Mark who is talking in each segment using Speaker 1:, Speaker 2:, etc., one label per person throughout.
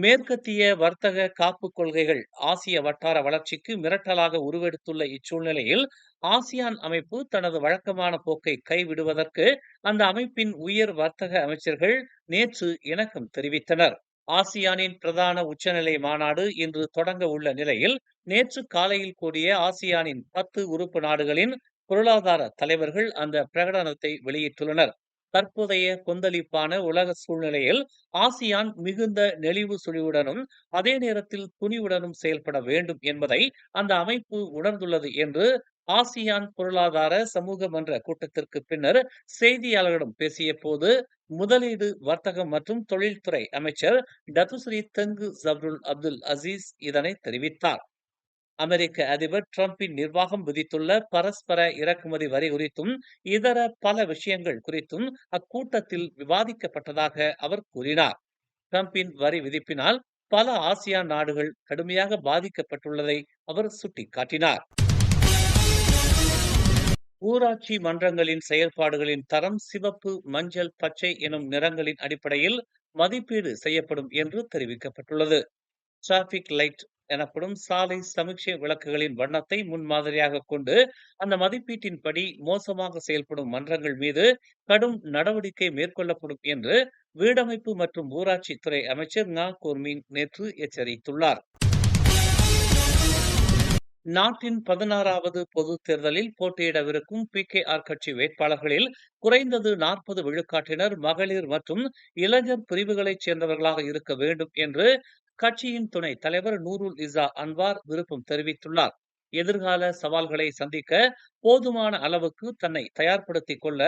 Speaker 1: மேற்கத்திய வர்த்தக காப்பு கொள்கைகள் ஆசிய வட்டார வளர்ச்சிக்கு மிரட்டலாக உருவெடுத்துள்ள இச்சூழ்நிலையில் ஆசியான் அமைப்பு தனது வழக்கமான போக்கை கைவிடுவதற்கு அந்த அமைப்பின் உயர் வர்த்தக அமைச்சர்கள் நேற்று இணக்கம் தெரிவித்தனர். ஆசியானின் பிரதான உச்சநிலை மாநாடு இன்று தொடங்க உள்ள நிலையில் நேற்று காலையில் கூடிய ஆசியானின் பத்து உறுப்பு நாடுகளின் பொருளாதார தலைவர்கள் அந்த பிரகடனத்தை வெளியிட்டுள்ளனர். தற்போதைய கொந்தளிப்பான உலக சூழ்நிலையில் ஆசியான் மிகுந்த நெளிவு சுழிவுடனும் அதே நேரத்தில் துணிவுடனும் செயல்பட வேண்டும் என்பதை அந்த அமைப்பு உணர்ந்துள்ளது என்று ஆசியான் பொருளாதார சமூக மன்ற கூட்டத்திற்கு பின்னர் செய்தியாளர்களிடம் பேசிய போது முதலீடு வர்த்தகம் மற்றும் தொழில்துறை அமைச்சர் டத்துஸ்ரீ தங்கு ஜப்ருல் அப்துல் அசீஸ் இதனை தெரிவித்தார். அமெரிக்க அதிபர் டிரம்பின் நிர்வாகம் விதித்துள்ள பரஸ்பர இறக்குமதி வரி குறித்தும் இதர பல விஷயங்கள் குறித்தும் அக்கூட்டத்தில் விவாதிக்கப்பட்டதாக அவர் கூறினார். டிரம்பின் வரி விதிப்பினால் பல ஆசியான் நாடுகள் கடுமையாக பாதிக்கப்பட்டுள்ளதை அவர் சுட்டிக்காட்டினார். ஊராட்சி மன்றங்களின் செயல்பாடுகளின் தரம் சிவப்பு மஞ்சள் பச்சை எனும் நிறங்களின் அடிப்படையில் மதிப்பீடு செய்யப்படும் என்று தெரிவிக்கப்பட்டுள்ளது. டிராபிக் லைட் எனப்படும் சாலை சமீட்சை விளக்குகளின் வண்ணத்தை முன்மாதிரியாக கொண்டு அந்த மதிப்பீட்டின்படி மோசமாக செயல்படும் மன்றங்கள் மீது கடும் நடவடிக்கை மேற்கொள்ளப்படும் என்று வீடமைப்பு மற்றும் ஊராட்சி துறை அமைச்சர் நா கோர்மின் நேற்று எச்சரித்துள்ளார். நாட்டின் பதினாறாவது பொது தேர்தலில் போட்டியிடவிருக்கும் பி. கே. ஆர். கட்சி வேட்பாளர்களில் குறைந்தது நாற்பது விழுக்காட்டினர் மகளிர் மற்றும் இளைஞர் பிரிவுகளைச் சேர்ந்தவர்களாக இருக்க வேண்டும் என்று கட்சியின் துணை தலைவர் நூருல் இசா அன்வார் விருப்பம் தெரிவித்துள்ளார். எதிர்கால சவால்களை சந்திக்க போதுமான அளவுக்கு தன்னை தயார்படுத்திக் கொள்ள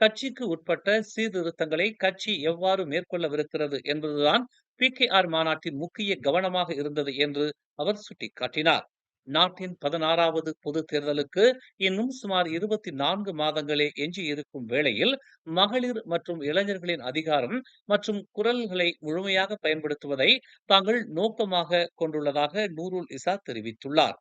Speaker 1: கட்சிக்கு உட்பட்ட சீர்திருத்தங்களை கட்சி எவ்வாறு மேற்கொள்ளவிருக்கிறது என்பதுதான் பி கே ஆர் மாநாட்டின் முக்கிய கவனமாக இருந்தது என்று அவர் சுட்டிக்காட்டினார். நாட்டின் பதினாறாவது பொது தேர்தலுக்கு இன்னும் சுமார் இருபத்தி நான்கு மாதங்களே எஞ்சி இருக்கும் வேளையில் மகளிர் மற்றும் இளைஞர்களின் அதிகாரம் மற்றும் குரல்களை முழுமையாக பயன்படுத்துவதை தாங்கள் நோக்கமாக கொண்டுள்ளதாக நூருல் இசா தெரிவித்துள்ளார்.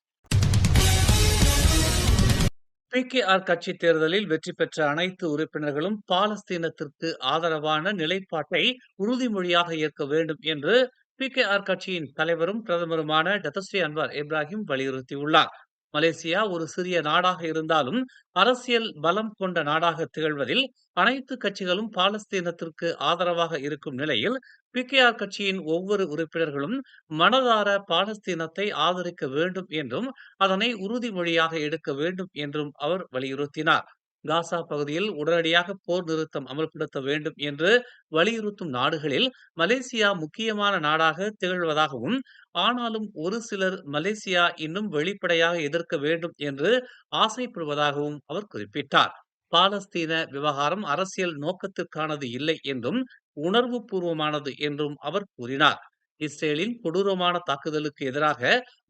Speaker 1: பி. கே. ஆர். கட்சி தேர்தலில் வெற்றி பெற்ற அனைத்து உறுப்பினர்களும் பாலஸ்தீனத்திற்கு ஆதரவான நிலைப்பாட்டை உறுதிமொழியாக ஏற்க வேண்டும் என்று பி கே ஆர் கட்சியின் தலைவரும் பிரதமருமான டத்தஸ்ரீ அன்வார் இப்ராஹிம் வலியுறுத்தியுள்ளார். மலேசியா ஒரு சிறிய நாடாக இருந்தாலும் அரசியல் பலம் கொண்ட நாடாக திகழ்வதில் அனைத்து கட்சிகளும் பாலஸ்தீனத்திற்கு ஆதரவாக இருக்கும் நிலையில் பி கே ஆர் கட்சியின் ஒவ்வொரு உறுப்பினர்களும் மனதார பாலஸ்தீனத்தை ஆதரிக்க வேண்டும் என்றும் அதனை உறுதிமொழியாக எடுக்க வேண்டும் என்றும் அவர் வலியுறுத்தினார். காசா பகுதியில் உடனடியாக போர் நிறுத்தம் அமல்படுத்த வேண்டும் என்று வலியுறுத்தும் நாடுகளில் மலேசியா முக்கியமான நாடாக திகழ்வதாகவும் ஆனாலும் ஒரு சிலர் மலேசியா இன்னும் வெளிப்படையாக எதிர்க்க வேண்டும் என்று ஆசைப்படுவதாகவும் அவர் குறிப்பிட்டார். பாலஸ்தீன விவகாரம் அரசியல் நோக்கத்திற்கானது இல்லை என்றும் உணர்வு பூர்வமானது என்றும் அவர் கூறினார். இஸ்ரேலின் கொடூரமான தாக்குதலுக்கு எதிராக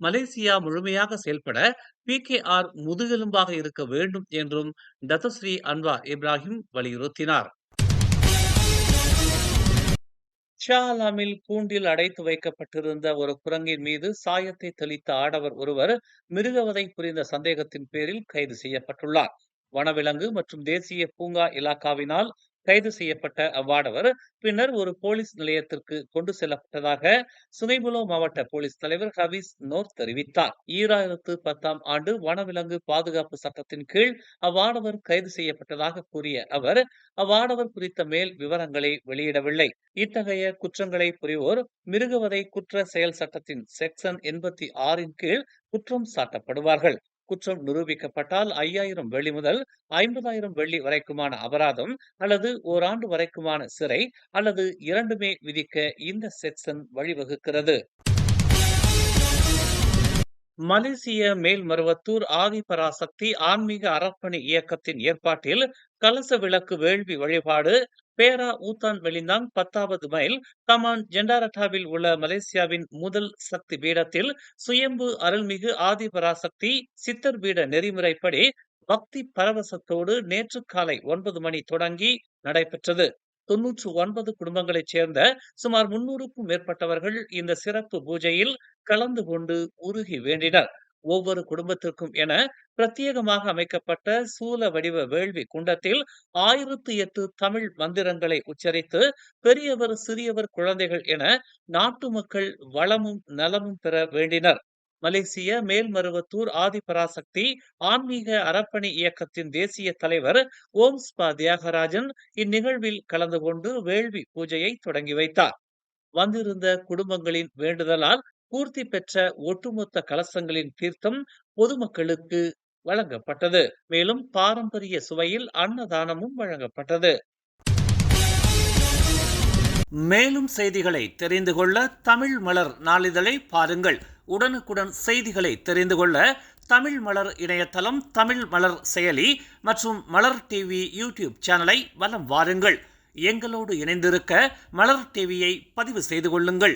Speaker 1: மலேசியா முழுமையாக செயல்பட பி கே ஆர் முதுகெலும்பாக இருக்க வேண்டும் என்றும் தத்தஸ்ரீ அன்வார் இப்ராஹிம் வலியுறுத்தினார். ஷாலாமில் கூண்டில் அடைத்து வைக்கப்பட்டிருந்த ஒரு குரங்கின் மீது சாயத்தை தெளித்த ஆடவர் ஒருவர் மிருகவதை புரிந்த சந்தேகத்தின் பேரில் கைது செய்யப்பட்டுள்ளார். வனவிலங்கு மற்றும் தேசிய பூங்கா இலாக்காவினால் கைது செய்யப்பட்ட அவ்வாடவர் பின்னர் ஒரு போலீஸ் நிலையத்திற்கு கொண்டு செல்லப்பட்டதாக சுனைபுலோ மாவட்ட போலீஸ் தலைவர் ஹபீஸ் நோர் தெரிவித்தார். ஈராயிரத்து பத்தாம் ஆண்டு வனவிலங்கு பாதுகாப்பு சட்டத்தின் கீழ் அவ்வாடவர் கைது செய்யப்பட்டதாக கூறிய அவர் அவ்வாடவர் குறித்த மேல் விவரங்களை வெளியிடவில்லை. இத்தகைய குற்றங்களை புரிவோர் மிருகவதை குற்ற செயல் சட்டத்தின் செக்ஷன் எண்பத்தி ஆறின் கீழ் குற்றம் சாட்டப்படுவார்கள். குற்றம் நிரூபிக்கப்பட்டால் ஐயாயிரம் வெள்ளி முதல் ஐம்பதாயிரம் வெள்ளி வரைக்குமான அபராதம் அல்லது ஓராண்டு வரைக்குமான சிறை அல்லது இரண்டுமே விதிக்க இந்த செக்ஷன் வழிவகுக்கிறது. மலேசிய மேல்மருவத்தூர் ஆதிபராசக்தி ஆன்மீக அறப்பணி இயக்கத்தின் ஏற்பாட்டில் கலச விளக்கு வேள்வி வழிபாடு பேரா ஊத்தான் வெளிந்தான் பத்தாவது மைல். கமான் ஜெண்டாரட்டாவில் உள்ள மலேசியாவின் முதல் சக்தி பீடத்தில் சுயம்பு அருள்மிகு ஆதிபராசக்தி சித்தர் பீட நெறிமுறைப்படி பக்தி பரவசத்தோடு நேற்று காலை ஒன்பது மணி தொடங்கி நடைபெற்றது. தொன்னூற்று ஒன்பது குடும்பங்களைச் சேர்ந்த சுமார் முன்னூறுக்கும் மேற்பட்டவர்கள் இந்த சிறப்பு பூஜையில் கலந்து கொண்டு உருகி வேண்டினர். ஒவ்வொரு குடும்பத்திற்கும் என பிரத்யேகமாக அமைக்கப்பட்ட சூல வடிவ வேள்வி குண்டத்தில் ஆயிரத்து எட்டு தமிழ் மந்திரங்களை உச்சரித்து பெரியவர் சிறியவர் குழந்தைகள் என நாட்டு மக்கள் வளமும் நலமும் பெற வேண்டினர். மலேசிய மேல்மருவத்தூர் ஆதிபராசக்தி ஆன்மீக அறப்பணி இயக்கத்தின் தேசிய தலைவர் ஓம் ஸ்பா தியாகராஜன் இந்நிகழ்வில் கலந்து கொண்டு வேள்வி பூஜையை தொடங்கி வைத்தார். வந்திருந்த குடும்பங்களின் வேண்டுதலால் பூர்த்தி பெற்ற ஒட்டுமொத்த கலசங்களின் தீர்த்தம் பொதுமக்களுக்கு வழங்கப்பட்டது. மேலும் பாரம்பரிய சுவையில் அன்னதானமும் வழங்கப்பட்டது. மேலும் செய்திகளை தெரிந்து கொள்ள தமிழ் மலர் நாளிதழை பாருங்கள். உடனுக்குடன் செய்திகளை தெரிந்து கொள்ள தமிழ் மலர் இணையதளம் தமிழ் மலர் செயலி மற்றும் மலர் டிவி யூடியூப் சேனலை வலம் வாருங்கள். எங்களோடு இணைந்திருக்க மலர் டிவியை பதிவு செய்து கொள்ளுங்கள்.